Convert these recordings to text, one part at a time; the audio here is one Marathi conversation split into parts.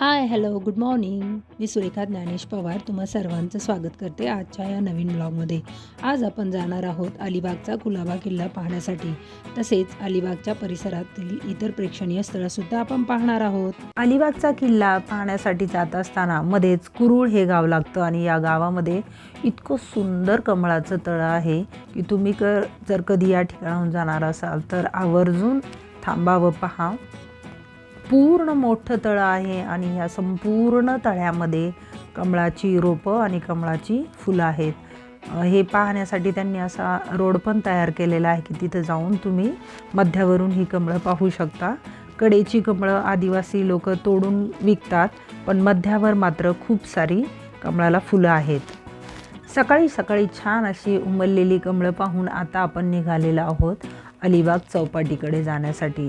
हाय हॅलो गुड मॉर्निंग मी सुरेखा ज्ञानेश पवार. तुम्हा सर्वांचं स्वागत करते आजच्या या नवीन ब्लॉगमध्ये. आज आपण जाणार आहोत अलिबागचा कुलाबा किल्ला पाहण्यासाठी. तसेच अलिबागच्या परिसरातील इतर प्रेक्षणीय स्थळंसुद्धा आपण पाहणार आहोत. अलिबागचा किल्ला पाहण्यासाठी जात असताना मध्येच कुरुळ हे गाव लागतं आणि या गावामध्ये इतकं सुंदर कमळाचं तळं आहे की तुम्ही कर जर कधी या ठिकाणाहून जाणार असाल तर आवर्जून थांबावं पहा. पूर्ण मोठं तळं आहे आणि ह्या संपूर्ण तळ्यामध्ये कमळाची रोपं आणि कमळाची फुलं आहेत. हे पाहण्यासाठी त्यांनी असा रोड पण तयार केलेला आहे की तिथं जाऊन तुम्ही मध्यावरून ही कमळं पाहू शकता. कडेची कमळं आदिवासी लोक तोडून विकतात पण मध्यावर मात्र खूप सारी कमळाला फुलं आहेत. सकाळी सकाळी छान अशी उमललेली कमळं पाहून आता आपण निघालेलो आहोत अलिबाग चौपाटीकडे जाण्यासाठी.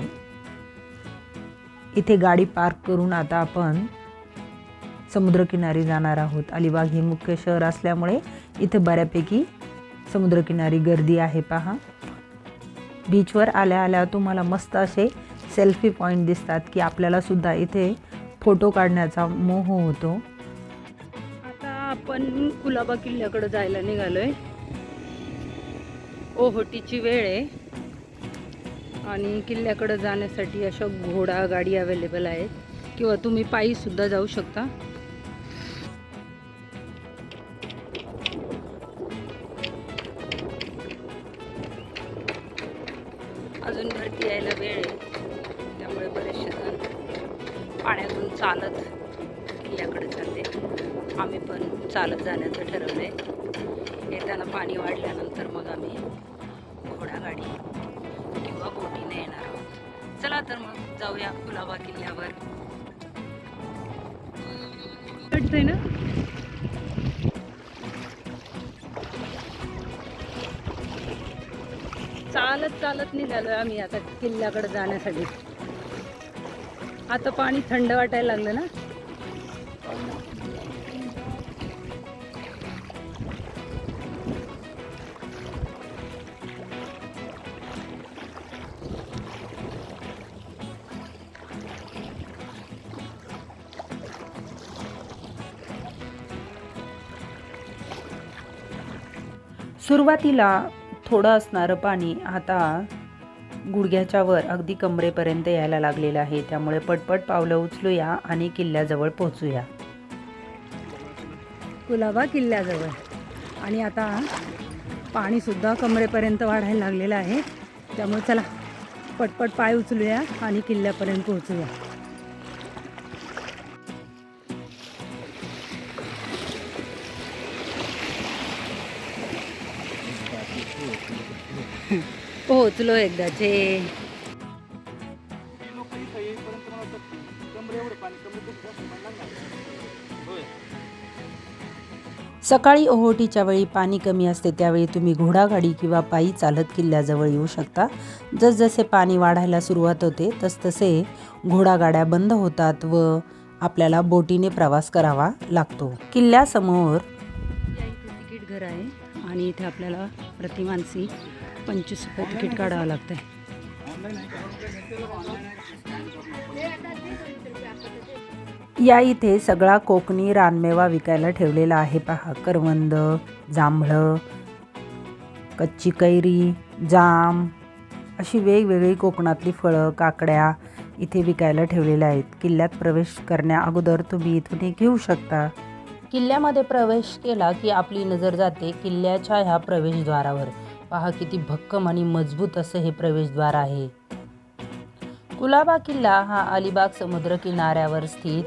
इथे गाडी पार्क करून आता आपण समुद्रकिनारी जाणार आहोत. अलिबाग हे मुख्य शहर असल्यामुळे इथे बऱ्यापैकी समुद्रकिनारी गर्दी आहे पहा. बीचवर आल्या आल्या तुम्हाला मस्त असे सेल्फी पॉईंट दिसतात की आपल्याला सुद्धा इथे फोटो काढण्याचा मोह होतो. आता आपण कुलाबा किल्ल्याकडे जायला निघालोय. ओहोटीची वेळ आहे. आणि किल्ल्याकडं जाण्यासाठी अशा घोडा गाडी अवेलेबल आहेत. किंवा तुम्ही पायीसुद्धा जाऊ शकता. अजून भरती यायला वेळ आहे. त्यामुळे बरेचसे जण पाण्यातून चालत किल्ल्याकडे जाते. आम्ही पण चालत जाण्याचं ठरवलं आहे येताना पाणी वाढल्यानंतर मग आम्ही तर मग जाऊया कुलाबा किल्ल्यावर. वाटतंय ना? चालत चालत निघालो आम्ही आता किल्ल्याकडे जाण्यासाठी. आता पाणी थंड वाटायला लागलं ना? सुरुवातीला थोडं असणारं पाणी आता गुडघ्याच्या वर अगदी कमरेपर्यंत यायला लागलेलं आहे. त्यामुळे पटपट पावलं उचलूया आणि किल्ल्याजवळ पोहोचूया. कुलाबा किल्ल्याजवळ. आणि आता पाणीसुद्धा कमरेपर्यंत वाढायला लागलेलं आहे. त्यामुळे चला पटपट पाय उचलूया आणि किल्ल्यापर्यंत पोहोचूया. पोहोचलो एकदाचे सकाळी ओहोटीच्या वेळी पाणी कमी असते त्यावेळी तुम्ही घोडागाडी किंवा पायी चालत किल्ल्याजवळ येऊ शकता. जसजसे पाणी वाढायला सुरुवात होते तसतसे घोडागाड्या बंद होतात व आपल्याला बोटीने प्रवास करावा लागतो. किल्ल्यासमोर तिकीट घर आहे आणि इथे आपल्याला प्रति माणसी पंचवीस रुपये तिकीट काढावं लागतं या इथे सगळा कोकणी रानमेवा विकायला ठेवलेला आहे पहा. करवंद जांभळं कच्ची कैरी जाम अशी वेगवेगळी कोकणातली फळं काकड्या इथे विकायला ठेवलेल्या आहेत. किल्ल्यात प्रवेश करण्या अगोदर तुम्ही इथून हे घेऊ शकता. किल्ल्यामध्ये प्रवेश केला की आपली नजर जाते किल्ल्याच्या ह्या प्रवेशद्वारावर. पहा किती भक्कम आणि मजबूत असं हे प्रवेशद्वार आहे. कुलाबा किल्ला हा अलिबाग समुद्र किनाऱ्यावर स्थित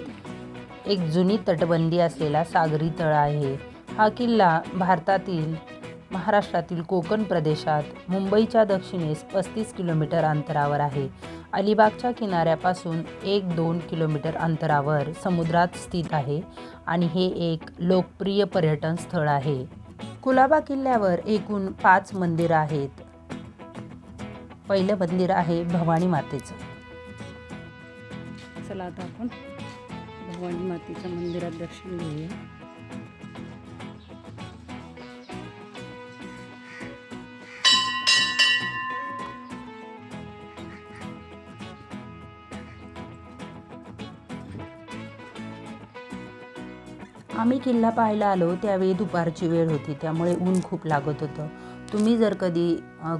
एक जुनी तटबंदी असलेला सागरी तळ आहे. हा किल्ला भारतातील महाराष्ट्रातील कोकण प्रदेशात मुंबईच्या दक्षिणेस पस्तीस किलोमीटर अंतरावर आहे. अलिबागच्या किनाऱ्यापासून एक दोन किलोमीटर अंतरावर समुद्रात स्थित आहे आणि हे एक लोकप्रिय पर्यटन स्थळ आहे. कुलाबा किल्ल्यावर एकूण पाच मंदिरं आहेत. पहिलं मंदिर आहे भवानी मातेचं. चला आता आपण भवानी मातेच्या मंदिरात दर्शन घेऊया. आम्ही किल्ला पाहायला आलो त्यावेळी दुपारची वेळ होती त्यामुळे ऊन खूप लागत होतं. तुम्ही जर कधी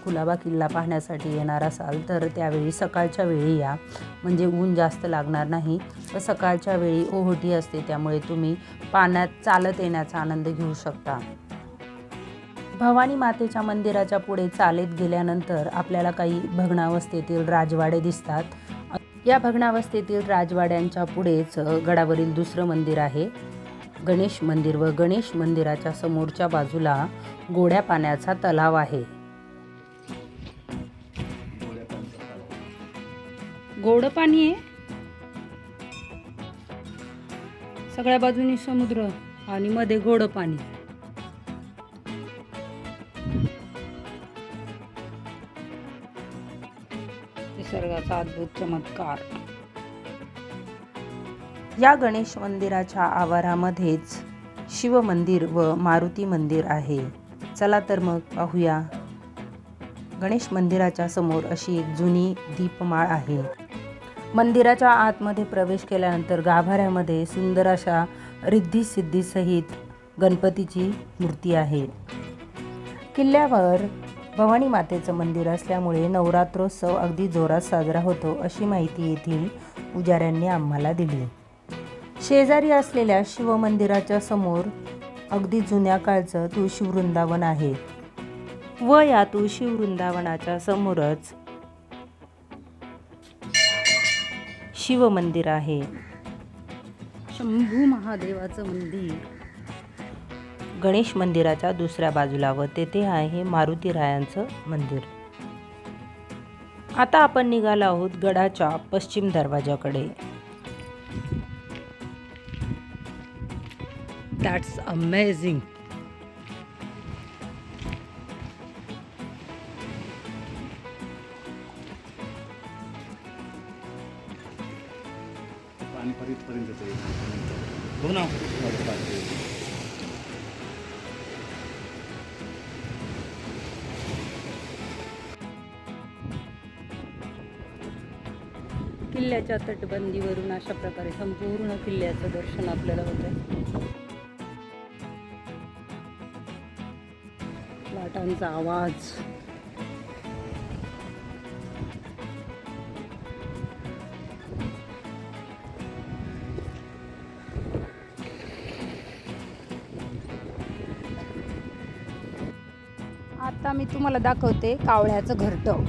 कुलाबा किल्ला पाहण्यासाठी येणार असाल तर त्यावेळी सकाळच्या वेळी या. म्हणजे ऊन जास्त लागणार नाही. व सकाळच्या वेळी ओहोटी असते त्यामुळे तुम्ही पाण्यात चालत येण्याचा आनंद घेऊ शकता. भवानी मातेच्या मंदिराच्या पुढे चालत गेल्यानंतर आपल्याला काही भग्नावस्थेतील राजवाडे दिसतात. या भग्नावस्थेतील राजवाड्यांच्या पुढेच गडावरील दुसरं मंदिर आहे. गणेश मंदिर व गणेश मंदिराच्या समोरच्या बाजूला गोड्या पाण्याचा तलाव आहे. गोड पाणी आहे. सगळ्या बाजूनी समुद्र आणि मध्ये गोड पाणी. निसर्गाचा अद्भुत चमत्कार. या गणेश मंदिराच्या आवारामध्येच शिव मंदिर व मारुती मंदिर आहे. चला तर मग पाहूया. गणेश मंदिराच्या समोर अशी एक जुनी दीपमाळ आहे. मंदिराच्या आतमध्ये प्रवेश केल्यानंतर गाभाऱ्यामध्ये सुंदर अशा रिद्धी सिद्धीसहित गणपतीची मूर्ती आहे. किल्ल्यावर भवानी मातेचं मंदिर असल्यामुळे नवरात्रोत्सव अगदी जोरात साजरा होतो अशी माहिती येथील पुजाऱ्यांनी आम्हाला दिली. शेजारी असलेल्या शिवमंदिराच्या समोर अगदी जुन्या काळचं तुळशी वृंदावन आहे. व या तुळशी वृंदावनाच्या समोरच शिवमंदिर आहे. शंभू महादेवाचं मंदिर. गणेश मंदिराच्या दुसऱ्या बाजूला व तेथे आहे मारुतीरायांचं मंदिर. आता आपण निघालो आहोत गडाच्या पश्चिम दरवाजाकडे दॅट्स अमेझिंग पाणी पर्यंत हो ना. किल्ल्याच्या तटबंदीवरून अशा प्रकारे संपूर्ण किल्ल्याचं दर्शन आपल्याला होतं त्यांचा आवाज. आता मी तुम्हाला दाखवते कावळ्याचं घरटं.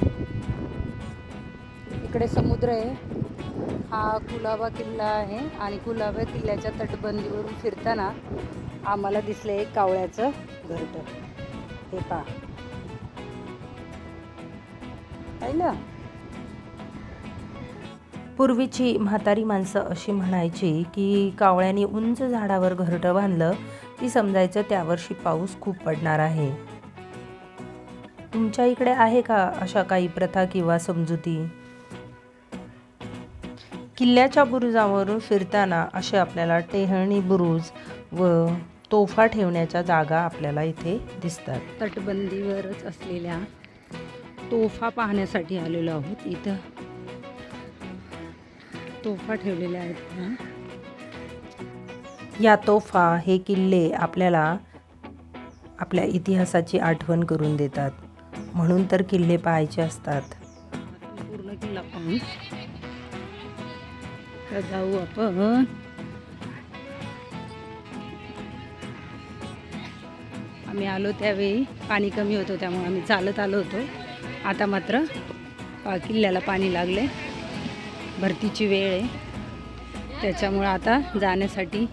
इकडे समुद्र आहे. हा कुलाबा किल्ला आहे आणि कुलाबा किल्ल्याच्या तटबंदीवरून फिरताना आम्हाला दिसलं एक कावळ्याचं घरटं. हे पहा. पाहिलं पूर्वीची म्हातारी माणसं अशी म्हणायची की कावळ्याने उंच झाडावर घरटं बांधलं की समजायचं त्यावर्षी पाऊस खूप पडणार आहे. तुमच्या इकडे आहे का अशा काही प्रथा किंवा समजुती? किल्ल्याच्या बुरुजावरून फिरताना असे आपल्याला टेहळणी बुरुज व तोफा ठेवण्याच्या जागा आपल्याला इथे दिसतात. तटबंदीवरच असलेल्या तोफा पाहण्यासाठी आलेलो आहोत. इथं तोफा ठेवलेल्या आहेत ना? या तोफा हे किल्ले आपल्याला आपल्या इतिहासाची आठवण करून देतात. म्हणून तर किल्ले पाहायचे असतात. पूर्ण किल्ला पाहून. जाऊ आपण. आम्ही आलो त्यावेळी. पाणी कमी होतं त्यामुळे आम्ही चालत आलो होतो. आता मात्र पा- किल्ल्याला पाणी लागले. भरतीची वेळ आहे. त्याच्यामुळं आता जाण्यासाठी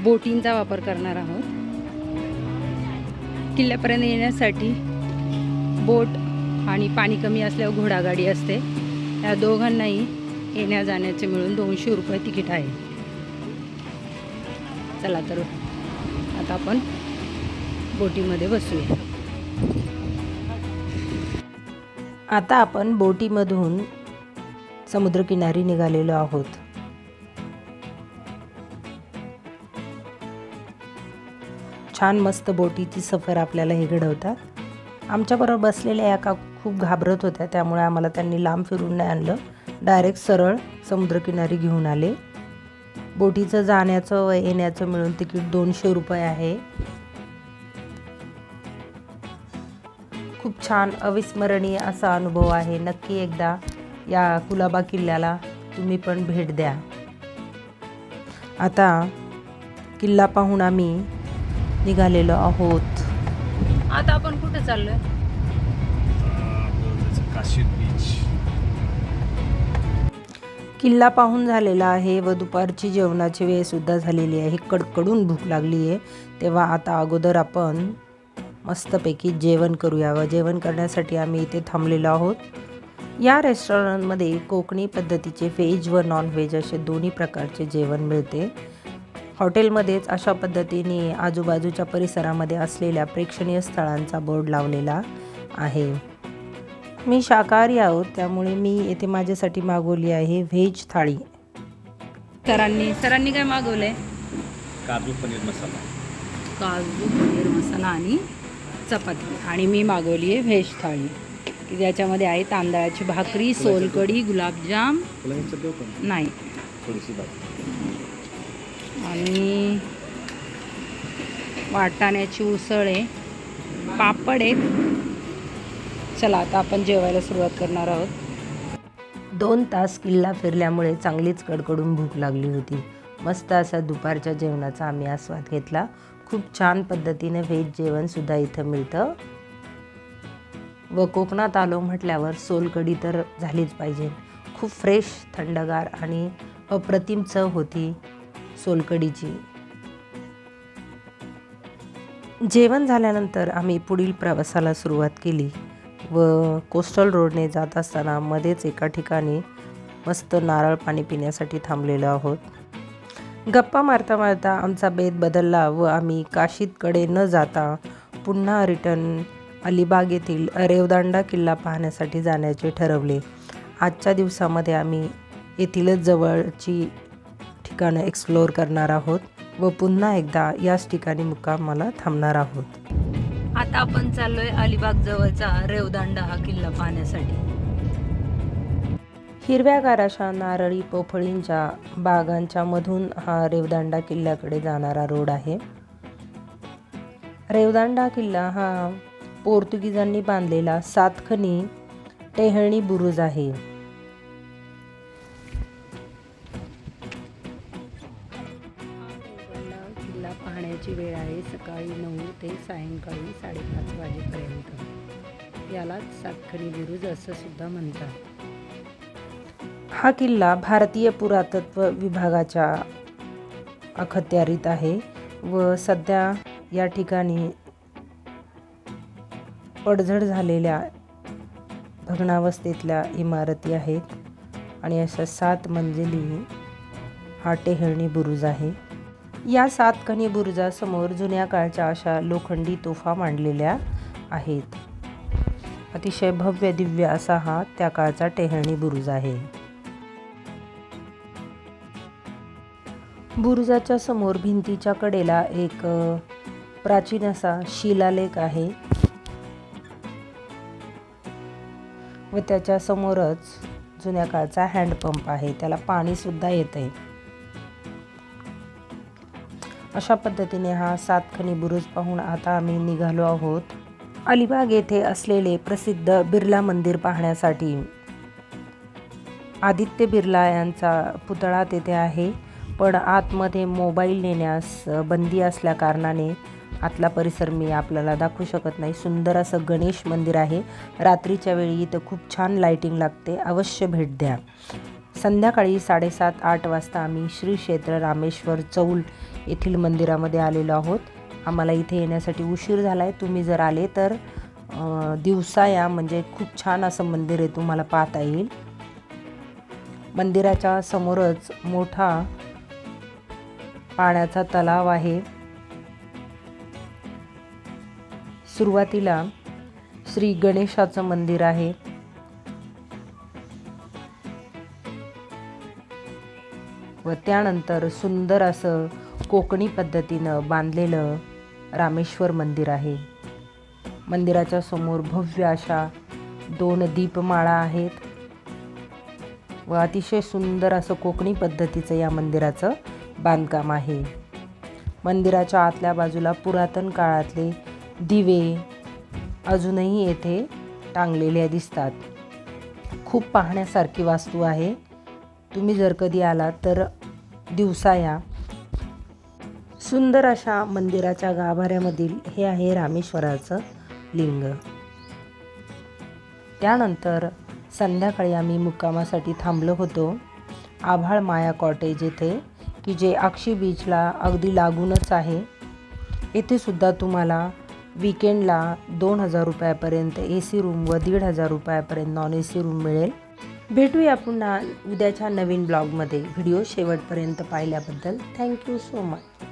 बोटींचा वापर करणार आहोत. किल्ल्यापर्यंत येण्यासाठी बोट आणि पाणी कमी असल्यावर घोडागाडी असते. या दोघांनाही येण्या जाण्याचे मिळून दोनशे रुपये तिकीट आहे. चला तर आता आपण बोटीमध्ये बसूया. आता आपण बोटीमधून समुद्रकिनारी निघालेलो आहोत. छान मस्त बोटीची सफर आपल्याला हे घडवतात. आमच्याबरोबर बसलेल्या एका खूप घाबरत होत्या त्यामुळे आम्हाला त्यांनी लांब फिरून नाही आणलं. डायरेक्ट सरळ समुद्रकिनारी घेऊन आले. बोटीचं जाण्याचं व येण्याचं मिळून तिकीट दोनशे रुपये आहे. खूप छान अविस्मरणीय असा अनुभव आहे. नक्की एकदा या कुलाबा किल्ल्याला तुम्ही पण भेट द्या. आता किल्ला पाहून आम्ही निघालेलो आहोत. आता आपण कुठे चाललोय? काशीद बीच. किल्ला पाहून झालेला आहे व दुपारची जेवणाची वेळ सुद्धा झालेली आहे. कडकडून भूक लागली आहे तेव्हा आता अगोदर आपण मस्तपैकी जेवण करूया व जेवण करण्यासाठी आम्ही इथे थांबलेलो आहोत. या रेस्टॉरंटमध्ये कोकणी पद्धतीचे व्हेज व नॉन व्हेज असे दोन्ही प्रकारचे जेवण मिळते. हॉटेलमध्येच अशा पद्धतीने आजूबाजूच्या परिसरामध्ये असलेल्या प्रेक्षणीय स्थळांचा बोर्ड लावलेला आहे. मी शाकाहारी आहोत त्यामुळे मी येथे माझ्यासाठी मागवली आहे व्हेज थाळी. सरांनी सरांनी काय मागवलंय? काजू पनीर मसाला. काजू पनीर मसाला आणि चपाती आणि मी मागवली आहे व्हेज थाळी. की ज्याच्यामध्ये आहे तांदळाची भाकरी सोलकढी गुलाबजाम. नाही. आणि वाटाण्याची उसळ आहे. पापड आहेत चला आता आपण जेवायला सुरुवात करणार आहोत. दोन तास किल्ला फिरल्यामुळे चांगलीच कडकडून भूक लागली होती. मस्त असा दुपारच्या जेवणाचा आम्ही आस्वाद घेतला. खूप छान पद्धतीने व्हेज जेवणसुद्धा इथं मिळतं. व कोकणात आलो म्हटल्यावर सोलकढी तर झालीच पाहिजे. खूप फ्रेश थंडगार आणि अप्रतिम चव होती सोलकढीची. जेवण झाल्यानंतर आम्ही पुढील प्रवासाला सुरुवात केली व कोस्टल रोडने जात असताना मध्येच एका ठिकाणी मस्त नारळ पाणी पिण्यासाठी थांबलेलो आहोत. गप्पा मारता मारता आमचा बेत बदलला व आम्ही काशीदकडे न जाता पुन्हा रिटर्न अलिबाग येथील रेवदांडा किल्ला पाहण्यासाठी जाण्याचे ठरवले. आजच्या दिवसामध्ये आम्ही येथीलच जवळची ठिकाणं एक्सप्लोअर करणार आहोत व पुन्हा एकदा याच ठिकाणी मुक्कामाला थांबणार आहोत. आता आपण चाललोय अलिबाग जवळचा रेवदांडा हा किल्ला पाहण्यासाठी. हिरव्यागार अशा नारळी पोफळींच्या बागांच्या मधून हा रेवदांडा किल्ल्याकडे जाणारा रोड आहे. रेवदांडा किल्ला हा पोर्तुगीजांनी बांधलेला सातखनी टेहळणी बुरुज आहे. किल्ला पाहण्याची वेळ आहे सकाळी नऊ ते सायंकाळी साडेपाच वाजेपर्यंत. यालाच सातखणी बुरुज असं सुद्धा म्हणतात. हा किल्ला भारतीय पुरातत्व विभागाच्या अखत्यारीत आहे व सध्या या ठिकाणी पडझड झालेल्या भग्नावस्थेतल्या इमारती आहेत आणि अशा सात मंजिली हा टेहळणी बुरुज आहे. या सातकणी बुरुजासमोर जुन्या काळच्या अशा लोखंडी तोफा मांडलेल्या आहेत. अतिशय भव्य दिव्य असा हा त्या काळचा टेहळणी बुरुज आहे. बुरुजाच्या समोर भिंतीच्या कडेला एक प्राचीन असा शिलालेख आहे. व त्याच्या समोरच जुन्या काळचा हँडपंप आहे. त्याला पाणी सुद्धा येत आहे अशा पद्धतीने हा सातखनी बुरुज पाहून आता आम्ही निघालो आहोत. अलिबाग येथे असलेले प्रसिद्ध बिर्ला मंदिर पाहण्यासाठी. आदित्य बिर्ला यांचा पुतळा तेथे आहे. पण आतमध्ये मोबाईल नेण्यास बंदी असल्या कारणाने आतला परिसर मी आपल्याला दाखवू शकत नाही. सुंदर असं गणेश मंदिर आहे. रात्रीच्या वेळी इथं खूप छान लाईटिंग लागते. अवश्य भेट द्या. संध्याकाळी साडेसात आठ वाजता आम्ही श्री क्षेत्र रामेश्वर चौल येथील मंदिरामध्ये आलेलो आहोत. आम्हाला इथे येण्यासाठी उशीर झाला आहे तुम्ही जर आले तर दिवसा या. म्हणजे खूप छान असं मंदिर आहे. तुम्हाला पाहता येईल. मंदिराच्या समोरच मोठा पाण्याचा तलाव आहे. सुरुवातीला श्री गणेशाचं मंदिर आहे. व त्यानंतर सुंदर असं कोकणी पद्धतीनं बांधलेलं रामेश्वर मंदिर आहे. मंदिराच्या समोर भव्य अशा दोन दीपमाळा आहेत. व अतिशय सुंदर असं कोकणी पद्धतीचं या मंदिराचं बांधकाम आहे. मंदिराच्या आतल्या बाजूला पुरातन काळातले दिवे अजूनही येथे टांगलेल्या दिसतात. खूप पाहण्यासारखी वास्तू आहे. तुम्ही जर कधी आलात तर दिवसा या. सुंदर अशा मंदिराच्या गाभाऱ्यामधील हे आहे रामेश्वराचं लिंग. त्यानंतर संध्याकाळी आम्ही मुक्कामासाठी थांबलो होतो. आभाळ माया कॉटेज येथे की जे अक्षी बीचला अगदी लागूनच आहे येथे सुद्धा तुम्हाला विकेंडला दोन हजार रुपयापर्यंत ए सी रूम व दीड हजार रुपयापर्यंत नॉन ए सी रूम मिळेल. भेटूया पुन्हा उद्याच्या नवीन ब्लॉगमध्ये व्हिडिओ शेवटपर्यंत पाहिल्याबद्दल थँक्यू सो मच